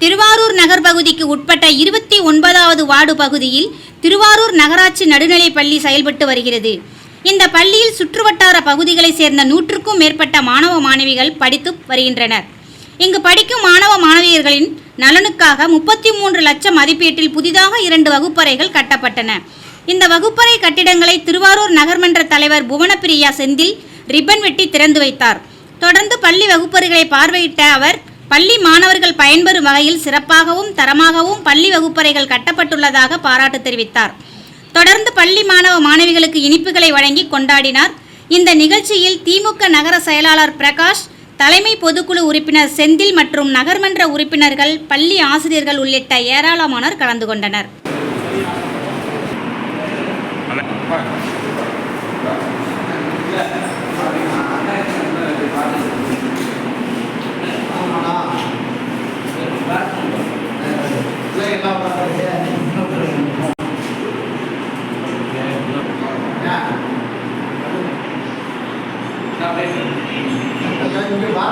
திருவாரூர் நகர் பகுதிக்கு உட்பட்ட இருபத்தி ஒன்பதாவது வார்டு பகுதியில் திருவாரூர் நகராட்சி நடுநிலைப் பள்ளி செயல்பட்டு வருகிறது. இந்த பள்ளியில் சுற்றுவட்டார பகுதிகளைச் சேர்ந்த நூற்றுக்கும் மேற்பட்ட மாணவ மாணவிகள் படித்து வருகின்றனர். இங்கு படிக்கும் மாணவ மாணவியர்களின் நலனுக்காக முப்பத்தி மூன்று லட்சம் மதிப்பீட்டில் புதிதாக இரண்டு வகுப்பறைகள் கட்டப்பட்டன. இந்த வகுப்பறை கட்டிடங்களை திருவாரூர் நகர்மன்ற தலைவர் புவனப்பிரியா செந்தில் ரிப்பன் வெட்டி திறந்து வைத்தார். தொடர்ந்து பள்ளி வகுப்பறைகளை பார்வையிட்ட அவர் பள்ளி மாணவர்கள் பயன்பெறும் வகையில் சிறப்பாகவும் தரமாகவும் பள்ளி வகுப்பறைகள் கட்டப்பட்டுள்ளதாக பாராட்டு தெரிவித்தார். தொடர்ந்து பள்ளி மாணவ மாணவிகளுக்கு இனிப்புகளை வழங்கி கொண்டாடினார். இந்த நிகழ்ச்சியில் திமுக நகர செயலாளர் பிரகாஷ் தலைமை பொதுக்குழு உறுப்பினர் செந்தில் மற்றும் நகர்மன்ற உறுப்பினர்கள் பள்ளி ஆசிரியர்கள் உள்ளிட்ட ஏராளமானோர் கலந்து கொண்டனர்.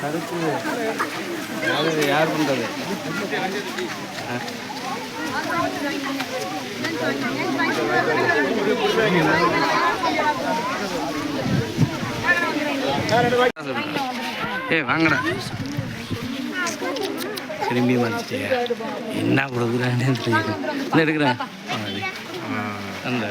கருப்பு யார் பண்ணுறது ஏ வாங்கடா. திரும்பி வந்துட்டியா? என்ன கொடுக்குறான்னு தெரியல. என்ன எடுக்கிறேன் அந்த